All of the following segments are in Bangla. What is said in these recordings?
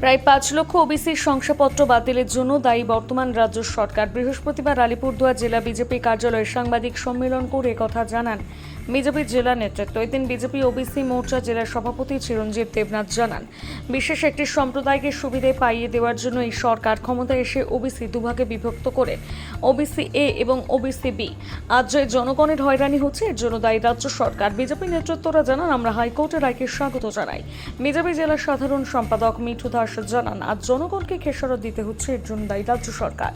প্রায় পাঁচ লক্ষ ওবিসির শংসাপত্র বাতিলের জন্য দায়ী বর্তমান রাজ্য সরকার। বৃহস্পতিবার আলিপুরদুয়ার জেলা বিজেপি কার্যালয়ে সাংবাদিক সম্মেলন করে কথা জানান বিজেপির জেলা নেতৃত্ব। এদিন বিজেপি ওবিসি মোর্চা জেলার সভাপতি চিরঞ্জিত দেবনাথ জানান, বিশেষ একটি সম্প্রদায়কে সুবিধে পাইয়ে দেওয়ার জন্য এই সরকার ক্ষমতায় এসে ওবিসি দুভাগে বিভক্ত করে, ওবিসি এ এবং ওবিসি বি। আজ যে জনগণের হয়রানি হচ্ছে, এর জন্য দায়ী রাজ্য সরকার। বিজেপি নেতৃত্বরা জানান, আমরা হাইকোর্টের রায়কে স্বাগত জানাই। বিজেপি জেলার সাধারণ সম্পাদক মিঠু দাস জানান, আজ জনগণকে খেসারত দিতে হচ্ছে এর জন্য দায়ী রাজ্য সরকার।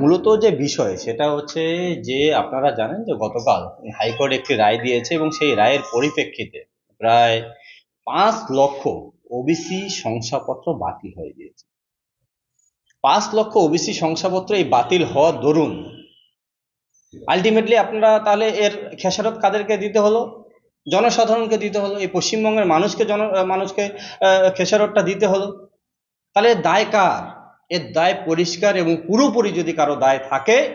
মূলত যে বিষয়, সেটা হচ্ছে যে আপনারা জানেন যে গতকাল হাইকোর্ট একটি রায় দিয়েছে এবং সেই রায়ের পরিপ্রেক্ষিতে প্রায় পাঁচ লক্ষ ওবিসি শংসাপত্র বাতিল হয়ে গিয়েছে। পাঁচ লক্ষ ওবিসি শংসাপত্র এই বাতিল হওয়ার দরুন আলটিমেটলি আপনারা তাহলে এর খেসারত কাদেরকে দিতে হলো? জনসাধারণকে দিতে হলো? এই পশ্চিমবঙ্গের মানুষকে জন, মানুষকে খেসারতটা দিতে হলো? তাহলে দায় কার? এর দায় পরিষ্কার এবং পুরোপুরি যদি কারও দায় থাকে,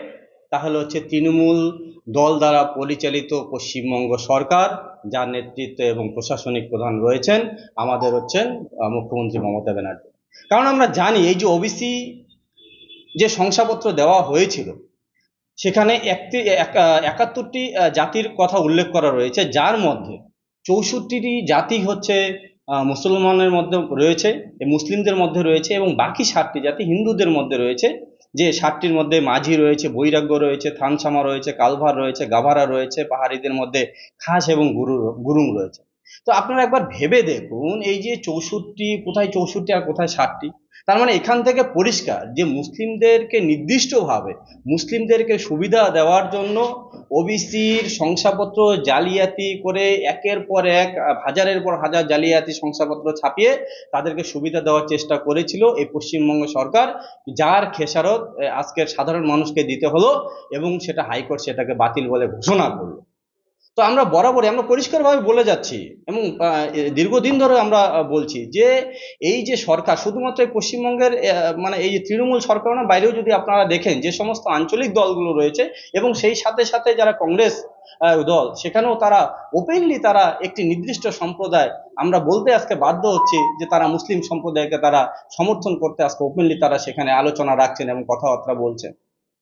তাহলে হচ্ছে তৃণমূল দল দ্বারা পরিচালিত পশ্চিমবঙ্গ সরকার, যার নেতৃত্ব এবং প্রশাসনিক প্রধান রয়েছেন, আমাদের হচ্ছেন মুখ্যমন্ত্রী মমতা ব্যানার্জি। কারণ আমরা জানি, এই যে ওবিসি যে শংসাপত্র দেওয়া হয়েছিল, সেখানে একটি, এক- একাত্তরটি জাতির কথা উল্লেখ করা রয়েছে, যার মধ্যে চৌষট্টিটি জাতি হচ্ছে মুসলমানের মধ্যে রয়েছে মুসলিমদের মধ্যে রয়েছে এবং বাকি ষাটটি জাতি হিন্দুদের মধ্যে রয়েছে। যে ষাটটির মধ্যে মাঝি রয়েছে, বৈরাগ্য রয়েছে থানসামা রয়েছে, কালভার রয়েছে, গাভারা রয়েছে, পাহাড়িদের মধ্যে খাস এবং গুরু, গুরুং রয়েছে। তো আপনারা একবার ভেবে দেখুন, এই যে চৌষট্টি, কোথায় চৌষট্টি আর কোথায় ষাটটি তার মানে এখান থেকে পরিষ্কার যে মুসলিমদেরকে নির্দিষ্টভাবে, মুসলিমদেরকে সুবিধা দেওয়ার জন্য ওবিসির শংসাপত্র জালিয়াতি করে একের পর এক, হাজারের পর হাজার জালিয়াতি শংসাপত্র ছাপিয়ে তাদেরকে সুবিধা দেওয়ার চেষ্টা করেছিল এই পশ্চিমবঙ্গ সরকার, যার খেসারত আজকের সাধারণ মানুষকে দিতে হলো এবং সেটা হাইকোর্ট সেটাকে বাতিল বলে ঘোষণা করল। তো আমরা বরাবরই আমরা পরিষ্কারভাবে বলে যাচ্ছি এবং দীর্ঘদিন ধরে আমরা বলছি যে এই যে সরকার, শুধুমাত্র পশ্চিমবঙ্গের মানে এই যে তৃণমূল সরকার না, বাইরেও যদি আপনারা দেখেন যে সমস্ত আঞ্চলিক দলগুলো রয়েছে এবং সেই সাথে সাথে যারা কংগ্রেস দল, সেখানেও তারা ওপেনলি তারা একটি নির্দিষ্ট সম্প্রদায়, আমরা বলতে আজকে বাধ্য হচ্ছি যে তারা মুসলিম সম্প্রদায়কে তারা সমর্থন করতে আজকে ওপেনলি তারা সেখানে আলোচনা রাখছেন এবং কথাবার্তা বলছেন।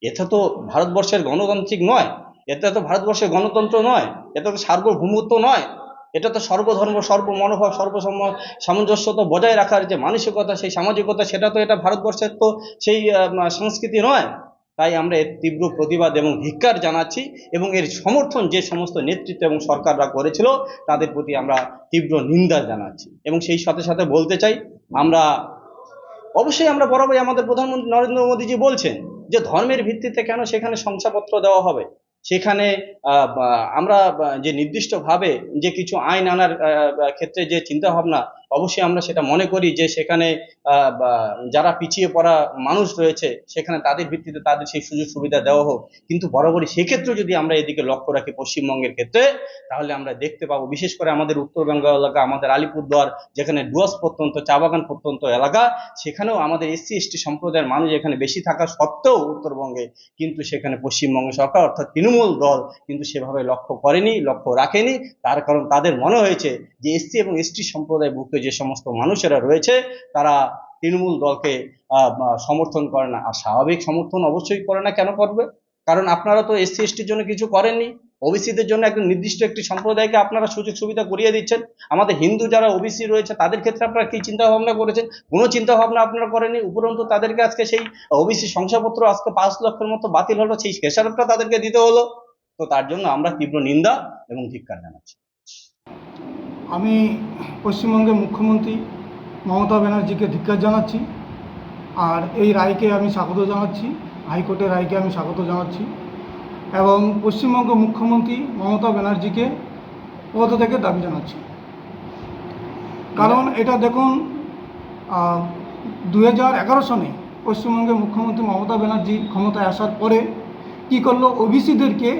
এটা তো ভারতবর্ষের গণতান্ত্রিক নয়। এটা তো ভারতবর্ষের গণতন্ত্র নয়, এটা তো সার্বভৌমত্ব নয়, এটা তো সর্বধর্ম, সর্বমনোভাব, সর্বসম, সামঞ্জস্যতা বজায় রাখার যে মানসিকতা, সেই সামাজিকতা, সেটা তো এটা ভারতবর্ষের তো সেই সংস্কৃতি নয়। তাই আমরা এর তীব্র প্রতিবাদ এবং ধিক্কার জানাচ্ছি এবং এর সমর্থন যে সমস্ত নেতৃত্ব এবং সরকাররা করেছিল, তাদের প্রতি আমরা তীব্র নিন্দা জানাচ্ছি। এবং সেই সাথে সাথে বলতে চাই, আমরা অবশ্যই আমরা বরাবরই আমাদের প্রধানমন্ত্রী নরেন্দ্র মোদীজি বলছেন যে ধর্মের ভিত্তিতে কেন সেখানে শংসাপত্র দেওয়া হবে? সেখানে আমরা যে নির্দিষ্টভাবে যে কিছু আইন আনার ক্ষেত্রে যে চিন্তা ভাবনা অবশ্যই আমরা সেটা মনে করি যে সেখানে যারা পিছিয়ে পড়া মানুষ রয়েছে, সেখানে তাদের ভিত্তিতে তাদের সেই সুযোগ সুবিধা দেওয়া হোক। কিন্তু বরাবরই সেক্ষেত্রেও যদি আমরা এদিকে লক্ষ্য রাখি পশ্চিমবঙ্গের ক্ষেত্রে, তাহলে আমরা দেখতে পাবো, বিশেষ করে আমাদের উত্তরবঙ্গ এলাকা, আমাদের আলিপুরদুয়ার, যেখানে ডুয়ার্স প্রত্যন্ত চা বাগান প্রত্যন্ত এলাকা, সেখানেও আমাদের এসসি, এসটি সম্প্রদায়ের মানুষ এখানে বেশি থাকা সত্ত্বেও উত্তরবঙ্গে, কিন্তু সেখানে পশ্চিমবঙ্গ সরকার, অর্থাৎ তৃণমূল দল কিন্তু সেভাবে লক্ষ্য করেনি, লক্ষ্য রাখেনি। তার কারণ তাদের মনে হয়েছে যে এসসি এবং এসটি সম্প্রদায় সম্প্রদায়ভুক্ত যে সমস্ত মানুষেরা রয়েছে, তারা তৃণমূল দলকে সমর্থন করে না। আর স্বাভাবিক সমর্থন অবশ্যই করে না কেন করবে? কারণ আপনারা তো এসসি, এসটির জন্য কিছু করেননি। ওবিসিদের জন্য একদম নির্দিষ্ট একটি সম্প্রদায়কে আপনারা সুযোগ সুবিধা করিয়ে দিচ্ছেন। আমাদের হিন্দু যারা ওবিসি রয়েছে, তাদের ক্ষেত্রে আপনারা কী চিন্তা ভাবনা করেছেন? কোনো চিন্তা ভাবনা আপনারা করেনি উপরন্তু তাদেরকে আজকে সেই ওবিসি শংসাপত্র আজকে পাঁচ লক্ষের মতো বাতিল হলো, সেই খেসারতটা তাদেরকে দিতে হলো। তো তার জন্য আমরা তীব্র নিন্দা এবং ধিক্কার জানাচ্ছি। আমি পশ্চিমবঙ্গের মুখ্যমন্ত্রী মমতা ব্যানার্জিকে ধিক্কার জানাচ্ছি। আর এই রায়কে আমি স্বাগত জানাচ্ছি, হাইকোর্টের রায়কে আমি স্বাগত জানাচ্ছি। এবং পশ্চিমবঙ্গ মুখ্যমন্ত্রী মমতা ব্যানার্জিকে পদ থেকে দাবি জানাচ্ছি। কারণ এটা দেখুন দু হাজার এগারো সনে পশ্চিমবঙ্গের মুখ্যমন্ত্রী মমতা ব্যানার্জি ক্ষমতায় আসার পরে কি করল? ওবিসিদেরকে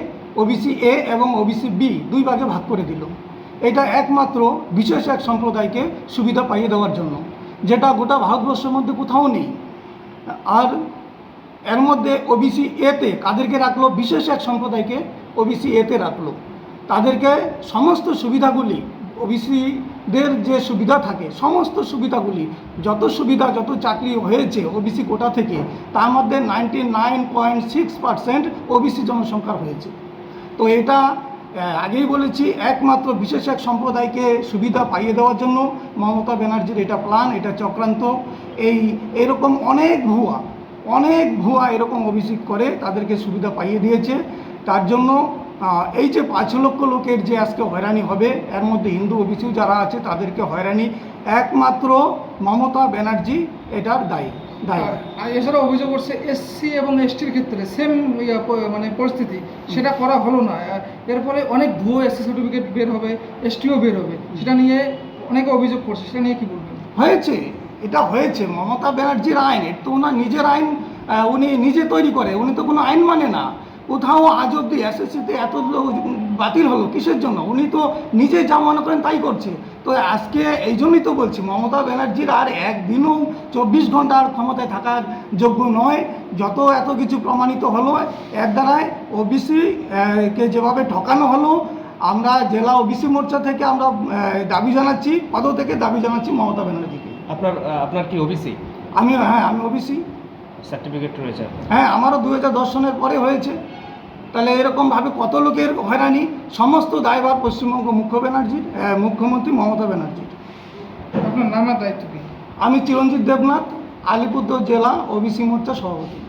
ওবিসি এ এবং ওবিসি বি দুই ভাগে ভাগ করে দিল। এটা একমাত্র বিশেষ এক সম্প্রদায়কে সুবিধা পাইয়ে দেওয়ার জন্য, যেটা গোটা ভারতবর্ষের মধ্যে কোথাও নেই। আর এর মধ্যে ওবিসি এতে কাদেরকে রাখল? বিশেষ এক সম্প্রদায়কে ওবিসি এতে রাখল। তাদেরকে সমস্ত সুবিধাগুলি ওবিসিদের যে সুবিধা থাকে, সমস্ত সুবিধাগুলি, যত সুবিধা, যত চাকরি হয়েছে ওবিসি কোটা থেকে, তার মধ্যে ninety nine point six percent OBC জনসংখ্যার হয়েছে। তো এটা আগেই বলেছি, একমাত্র বিশেষ এক সম্প্রদায়কে সুবিধা পাইয়ে দেওয়ার জন্য মমতা ব্যানার্জির এটা প্ল্যান এটা চক্রান্ত। এই, এরকম অনেক ভুয়া অনেক ভুয়া এরকম অভিযোগ করে তাদেরকে সুবিধা পাইয়ে দিয়েছে। তার জন্য এই যে পাঁচ লক্ষ লোকের যে আজকে হয়রানি হবে এর মধ্যে হিন্দু ওবিসিও যারা আছে তাদেরকে হয়রানি একমাত্র মমতা ব্যানার্জি এটার দায়ী দায়ী। আর- আর এছাড়া অভিযোগ করছে এসসি এবং এসটির ক্ষেত্রে সেম মানে পরিস্থিতি। সেটা করা হলো না। এর ফলে অনেক ভুয়ো এসসি সার্টিফিকেট বের হবে এসটিও বের হবে। সেটা নিয়ে অনেকে অভিযোগ করছে। সেটা নিয়ে কি বলবেন? হয়েছে। এটা হয়েছে, মমতা ব্যানার্জির আইন এটা তো ওনার নিজের আইন উনি নিজে তৈরি করে, উনি তো কোনো আইন মানে না। কোথাও আজ অব্দি এসএসসিতে এত বাতিল হলো, কিসের জন্য? উনি তো নিজে যা মনে করেন তাই করছে। তো আজকে এই জন্যই তো বলছি, মমতা ব্যানার্জির আর একদিনও চব্বিশ ঘণ্টা আর ক্ষমতায় থাকার যোগ্য নয়। যত এত কিছু প্রমাণিত হলো, এর দ্বারাই ওবিসি কে যেভাবে ঠকানো হলো, আমরা জেলা ওবিসি মোর্চা থেকে আমরা দাবি জানাচ্ছি, পদ থেকে দাবি জানাচ্ছি মমতা ব্যানার্জিকে। আপনার আপনার কি ওবিসি আমি হ্যাঁ আমি ওবিসি সার্টিফিকেট রয়েছে। হ্যাঁ আমারও দু হাজার দশ সনের পরে হয়েছে। তাহলে এরকমভাবে কত লোকের হয়রানি? সমস্ত দায়ভার পশ্চিমবঙ্গ মুখ্য ব্যানার্জির মুখ্যমন্ত্রী মমতা ব্যানার্জির। আপনার নামের দায়িত্ব কি? আমি চিরঞ্জিত দেবনাথ আলিপুরদুয়ার জেলা ওবিসি মোর্চা সভাপতি।